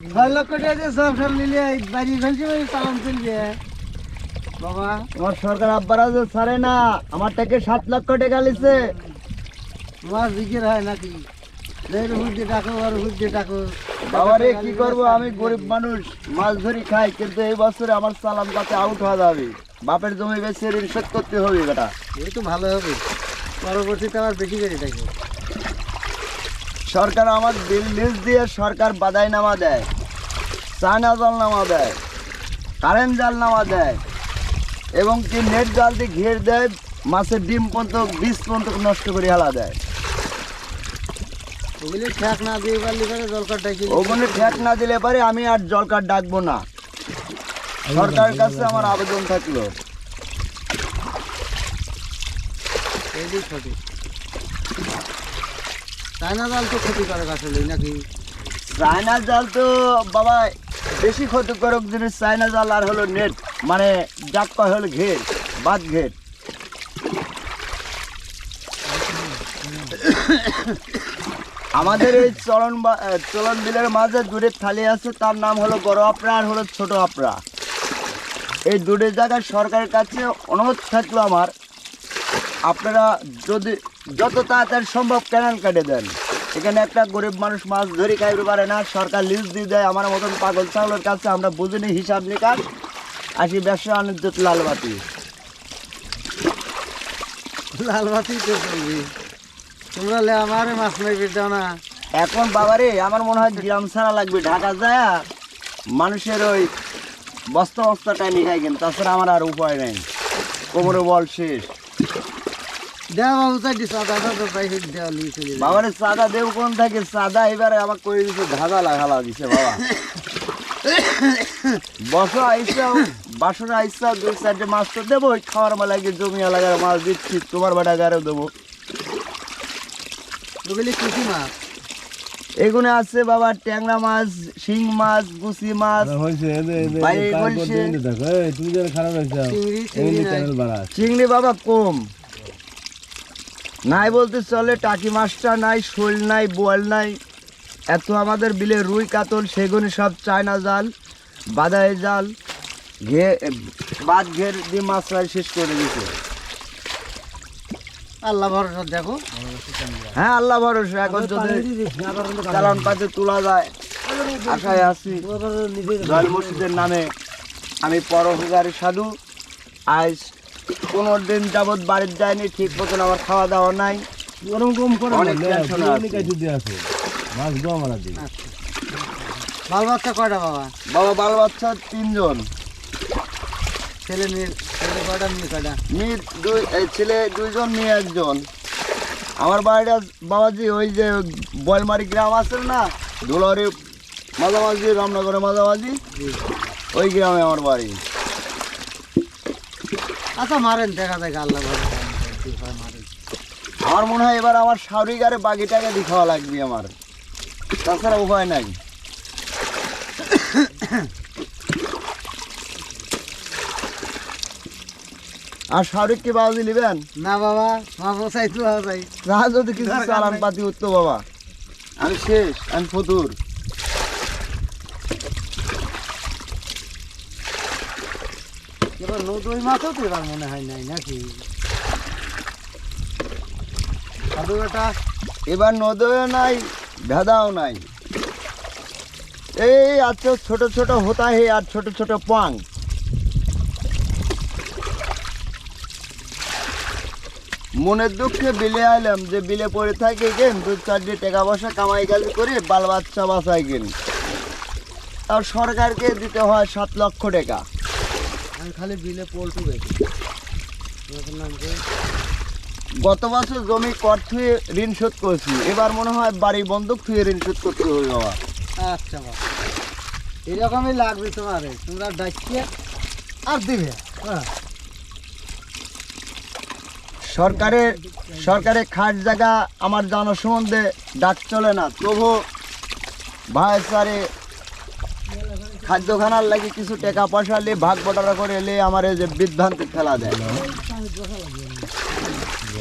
ছয় লক্ষ টাকা দিয়ে সব সব মিলিয়ে বাড়ি ফেলছি ওই চলবে। বাবা আমার সরকার আব্বার আছে ছাড়ে না। আমার থেকে সাত লক্ষ টাকা লিছে মাছ বিক্রি হয় নাকি? এর হুদ্দে ডাকো আর হুদ্দে ডাকো। বাবারে কি করব? আমি গরিব মানুষ। মাছ ধরি খাই কিন্তু এই বছরে আমার চালান কাছে আউট হওয়া যাবে। বাপের জমি বেশি ঋণ শোধ করতে হবে বেটা। এই তো ভালো হবে। পরবর্তীতে আবার বেশি করে থাকে সরকার আমার বিল লিজ দিয়ে সরকার বাদাই নামা দেয় চায়না জল নামা দেয় কারেন্ট জাল নামা দেয় এবং কি নেট জাল দিয়ে ঘের দেয় মাছের ডিম পর্যন্ত বীজ পর্যন্ত নষ্ট করে হেলা দেয়। ওগুলি ঠেক না দিয়ে পারলে পরে জলকার ডাকি ঠেক না দিলে পারে আমি আর জল কার্ড ডাকবো না। সরকারের কাছে আমার আবেদন থাকল। সঠিক চায়না জাল তো ক্ষতিকারক আসলে নাকি? চায়না জাল তো বাবা, বেশি ক্ষতিকারক জিনিস চায়না জাল আর হলো নেট মানে যাক কয় হলো ঘের, বাদ ঘের। আমাদের এই চলন চলন বিলের মাঝে দূরের থালি আছে, তার নাম হলো বড় আপরা আর হলো ছোট আপরা এই দুটো জায়গায় সরকারের কাছে অনুরোধ থাকল আমার, আপনারা যদি যত তাড়াতাড়ি সম্ভব ক্যানাল কেটে দেন। এখানে একটা গরিব মানুষ মাছ ধরে খাইতে পারে না সরকার লিজ দিয়ে দেয় আমার মতন পাগল ছাগলের কাছে আমরা বুঝিনি হিসাব নিকাশ আসি ব্যবসা বাণিজ্য লালবাতি। লাল বাতি তো চলবি তোমরা লে আমার মাছ মারবে না। এখন বাবারে আমার মনে হয় গ্রাম ছাড়া লাগবে ঢাকা যায় মানুষের ওই বস্তা বস্তা টাইনি কিন্তু তাছাড়া আমার আর উপায় নেই। কোমরে বল শেষ। বাবারে সাদা দেব কোন থাকে? সাদা এবারে আমার করে দিছে ধাঁধা লাগালা দিছে বাবা। বসো আইসা বাসর আইসা দুই চারটে মাছ তো দেবো খাওয়ার মেলাকে জমি এলাকার মাছ দিচ্ছি তোমার বাটা গাড়েও দেবো। কৃষি মাছ। এগুলো আছে বাবা ট্যাংরা মাছ শিং মাছ গুছি মাছ। চিংড়ি বাবা কম। নাই বলতে চলে টাকি মাছটা নাই শোল নাই বোয়াল নাই। এত আমাদের বিলে রুই কাতল সেগুনি সব চায়না জাল বাদাই জাল ঘে বাদ ঘের দিয়ে মাছ প্রায় শেষ করে দিছে আল্লাহ ভরসা দেখো। হ্যাঁ আল্লাহ ভরসা। এখন যদি চালান পাতে তোলা যায়। আশায় আছি। জল মসজিদের নামে আমি পরোপকারী সাধু। আজ পনেরো দিন যাবৎ বাড়ির যায়নি ঠিক মতন আমার খাওয়া দাওয়া নাই। গরম গরম করে অনেক টেনশন আছে। বাল বাচ্চা কয়টা বাবা? বাবা বাল বাচ্চা তিনজন। ছেলে মেয়ে ছেলে কয়টা মেয়ে কয়টা? মেয়ে দুই এই ছেলে দুইজন মেয়ে একজন। আমার বাড়িটা বাবাজি ওই যে বয়লমারি গ্রাম আছে না ধুলারি মাঝামাঝি রামনগরের মাঝামাঝি ওই গ্রামে আমার বাড়ি। আচ্ছা মারেন দেখা দেখা আল্লাহ মারেন। আমার মনে হয় এবার আমার শাড়ি গারে বাগিটাকে দিয়ে খাওয়া লাগবে আমার। তাছাড়া উপায় নাই। আর শাহরুখ কি বাবাজি নেবেন? না বাবা তো চাই কিছু চালান পাতি উঠতো বাবা। আমি শেষ আমি ফতুর। নদই মাছও তো এবার মনে হয় নাই নাকি? সাধু বেটা, এবার নদীও নাই, ভেদাও নাই। এই আছে ছোট ছোট হোতা হে আর ছোট ছোট পাং। মনের দুঃখে বিলে আইলাম যে বিলে পড়ে থাকে গেন দু চারটে টাকা পয়সা কামাই কাজ করে বাল বাচ্চা বাঁচাই গেন আর সরকারকে দিতে হয় সাত লক্ষ টাকা। আমি খালি বিলে পোল্টু বেশি গত বছর জমি কর থুয়ে ঋণ শোধ করেছি এবার মনে হয় বাড়ি বন্ধক থুয়ে ঋণ শোধ করতে হবে বাবা। আচ্ছা বাবা। এরকমই লাগবে তোমার তোমরা ডাকিয়ে আর দিবে হ্যাঁ। সরকারের সরকারের খাট জায়গা আমার জানা সম্বন্ধে ডাক চলে না তবু ভাই স্যারে খাদ্যখানার লাগে কিছু টাকা পয়সা নিয়ে ভাগ বটারা করে এলে আমার এই যে বিভ্রান্তি ফেলা দেয়।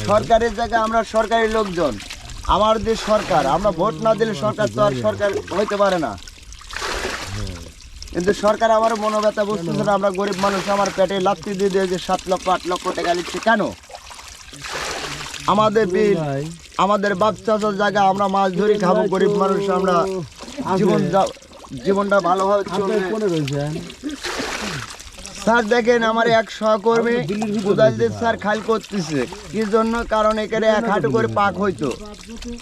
সরকারের জায়গা আমরা সরকারি লোকজন। আমার যে সরকার আমরা ভোট না দিলে সরকার তো আর সরকার হইতে পারে না। কিন্তু সরকার আমার মনোব্যথা বুঝতেছে না আমরা গরিব মানুষ আমার পেটে লাত্তি দিয়ে দিয়ে যে সাত লক্ষ আট লক্ষ টাকা নিচ্ছে কেন? আমাদের বিল আমাদের বাচ্চা জায়গা আমরা মাছ ধরি খাব গরিব মানুষ আমরা জীবন যা- জীবনটা ভালোভাবে চলবে। স্যার দেখেন আমার এক সহকর্মী উদালদের স্যার খাল করতেছে। কি জন্য? কারণ এখানে এক হাঁটু করে পাক হইতো।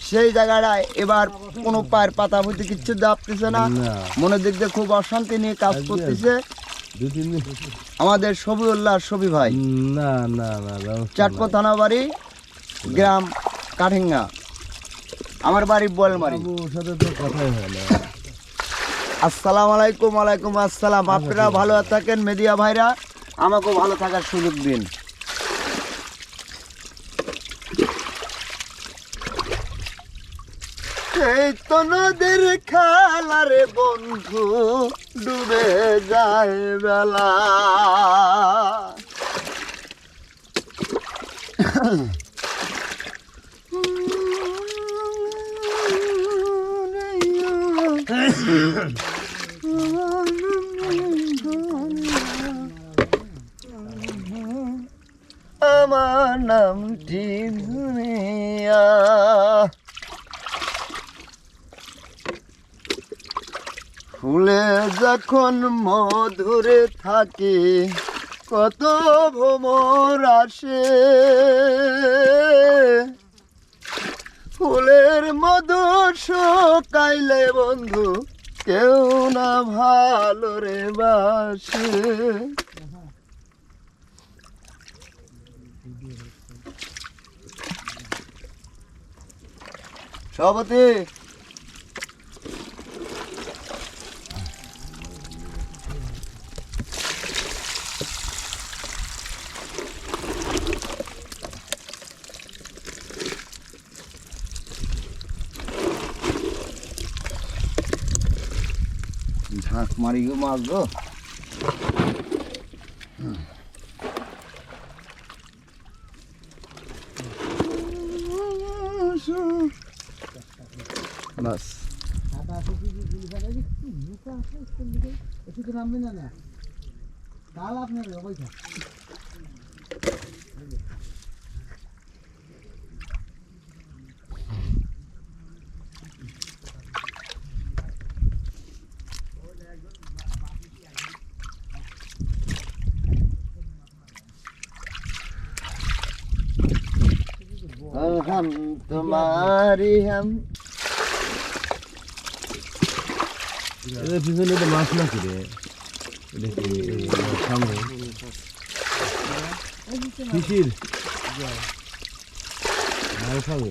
সেই জায়গাটায় এবার কোনো পায়ের পাতা হইতে কিচ্ছু দাপতেছে না। না। মনের দিক দিয়ে খুব অশান্তি নিয়ে কাজ করতেছে। আমাদের সবিউল্লাহ সবি ভাই। না না না চাটকো থানা বাড়ি গ্রাম কাঠিঙ্গা। আমার বাড়ি বলমারি ওর সাথে তো কথাই হয় না। আসসালামু আলাইকুম আলাইকুম আসসালাম। আপনারা ভালো থাকেন মিডিয়া ভাইরা? আমাকেও ভালো থাকার সুযোগ দিন। এই তো নদীর খালারে বন্ধু ডুবে যায় বেলা। আমার দুনিয়া ফুলে যখন মধুরে থাকে কত ভ্রমর আসে। ফুলের মধু শুকাইলে বন্ধু কেউ না ভালো রে বাসে। সভাপতি ঝাঁক মারি গো মারবো বাস। একটু নামবে না हम तुम्हारी हम এদের পিছনে তো মাছ না করে এটা কি এই সামনে শিশির আর খাবে